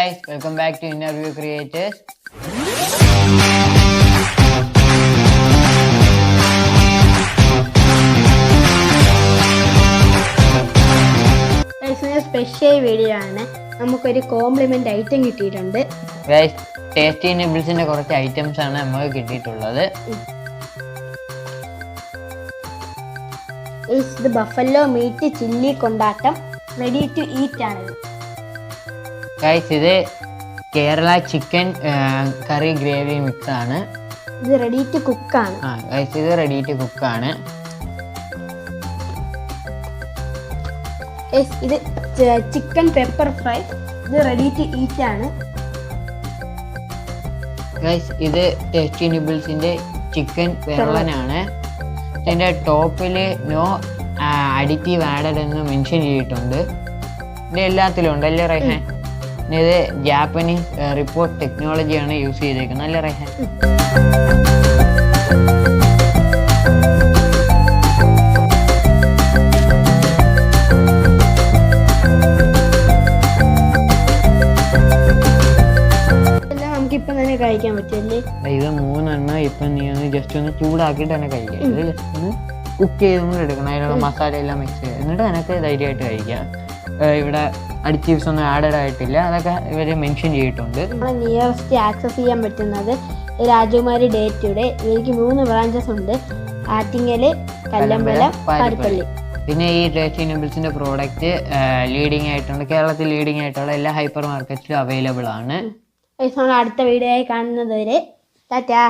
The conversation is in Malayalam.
guys, welcome back to Interview Creators. Special video ആണ്. നമുക്കൊരു കോംപ്ലിമെന്റ് ഐറ്റം കിട്ടിയിട്ടുണ്ട്. Guys, ടേസ്റ്റി നിബിൾസിന്റെ കുറച്ച് ഐറ്റംസ് ആണ് നമുക്ക് കിട്ടിയിട്ടുള്ളത്. Buffalo meat chilli kondattam. Ready to eat ആണ്. ഗൈസ് ഇത് Kerala chicken curry gravy mix ആണ്. ഇത് റെഡി ടു കുക്കാണ് ആ ഗൈസ് ഇത് റെഡി ടു കുക്ക് ആണ്. ഇത് ചിക്കൻ പെപ്പർ ഫ്രൈ ഇത് റെഡി ടു ഈറ്റ് ആണ്. ഗൈസ് ഇത് ടേസ്റ്റി നിബിൾസിന്റെ ചിക്കൻ പെർളനാണ് ഇതിന്റെ ടോപ്പിൽ നോ അഡിറ്റീവ് ആഡഡ് എന്ന് മെൻഷൻ ചെയ്തിട്ടുണ്ട്. ഇത് എല്ലാത്തിലും ഉണ്ട് അല്ലേ റൈഹാൻ? ഇത് ജാപ്പനീസ് റിപ്പോർട്ട് ടെക്നോളജിയാണ് യൂസ് ചെയ്തേക്കുന്നത്. അല്ലേ റേഹാൻ? കഴിക്കാൻ പറ്റുമല്ലേ? ഇത് മൂന്നെണ്ണം ഇപ്പൊ നീ ഒന്ന് ജസ്റ്റ് ഒന്ന് ചൂടാക്കിയിട്ട് തന്നെ കഴിക്കാം. ഇത് ജസ്റ്റ് ഒന്ന് കുക്ക് ചെയ്തൊന്നും എടുക്കണം. അതിനുള്ള മസാല എല്ലാം മിക്സ് ചെയ്ത്. എന്നിട്ട് എനിക്ക് ധൈര്യമായിട്ട് കഴിക്കാം. ഇവിടെ അഡിറ്റീവ്സ് ഒന്നും ആഡഡ് ആയിട്ടില്ല. അതൊക്കെ ഇവർ മെൻഷൻ ചെയ്തിട്ടുണ്ട്. നമ്മുടെ നിയറസ്റ്റ് ആക്സസ് ചെയ്യാൻ പറ്റുന്നത് രാജകുമാരി ഡേറ്റയുടെ എനിക്ക് മൂന്ന് ബ്രാഞ്ചസ് ഉണ്ട്. ആറ്റിങ്ങൽ കല്ലമ്പലം പാരിപ്പള്ളി പിന്നെ ഈ ഡേറ്റി നൂഡിൽസിന്റെ പ്രോഡക്റ്റ് ലീഡിംഗ് ആയിട്ടുണ്ട്. കേരളത്തിൽ ലീഡിംഗ് ആയിട്ടുള്ള എല്ലാ ഹൈപ്പർ മാർക്കറ്റിലും അവൈലബിൾ ആണ്. അടുത്ത വീഡിയോ ആയി കാണുന്നത് വരെ. ടാറ്റാ.